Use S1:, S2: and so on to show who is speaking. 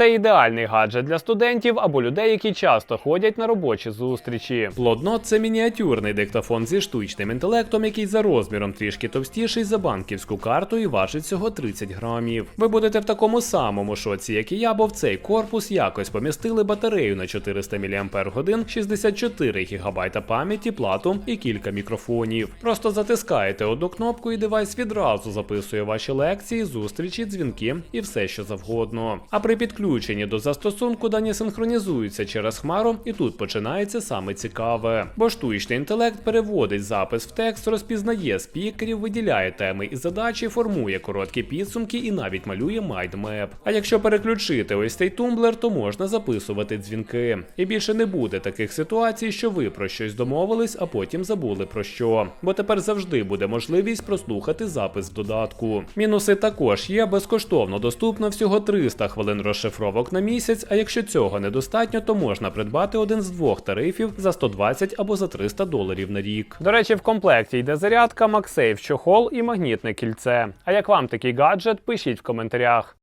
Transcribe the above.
S1: Це ідеальний гаджет для студентів або людей, які часто ходять на робочі зустрічі. Плоднот це мініатюрний диктофон зі штучним інтелектом, який за розміром трішки товстіший за банківську карту і важить всього 30 грамів. Ви будете в такому самому шоці, як і я, бо в цей корпус якось помістили батарею на 400 мАч, 64 ГБ пам'яті, плату і кілька мікрофонів. Просто затискаєте одну кнопку і девайс відразу записує ваші лекції, зустрічі, дзвінки і все, що завгодно. А при підключенні до застосунку дані синхронізуються через хмару, і тут починається саме цікаве. Бо штучний інтелект переводить запис в текст, розпізнає спікерів, виділяє теми і задачі, формує короткі підсумки і навіть малює майдмеп. А якщо переключити ось цей тумблер, то можна записувати дзвінки. І більше не буде таких ситуацій, що ви про щось домовились, а потім забули про що. Бо тепер завжди буде можливість прослухати запис в додатку. Мінуси також є безкоштовно доступно всього 300 хвилин розшифровок на місяць. А якщо цього недостатньо, то можна придбати один з двох тарифів за 120 або за 300 доларів на рік. До речі, в комплекті йде зарядка, MagSafe чохол і магнітне кільце. А як вам такий гаджет? Пишіть в коментарях.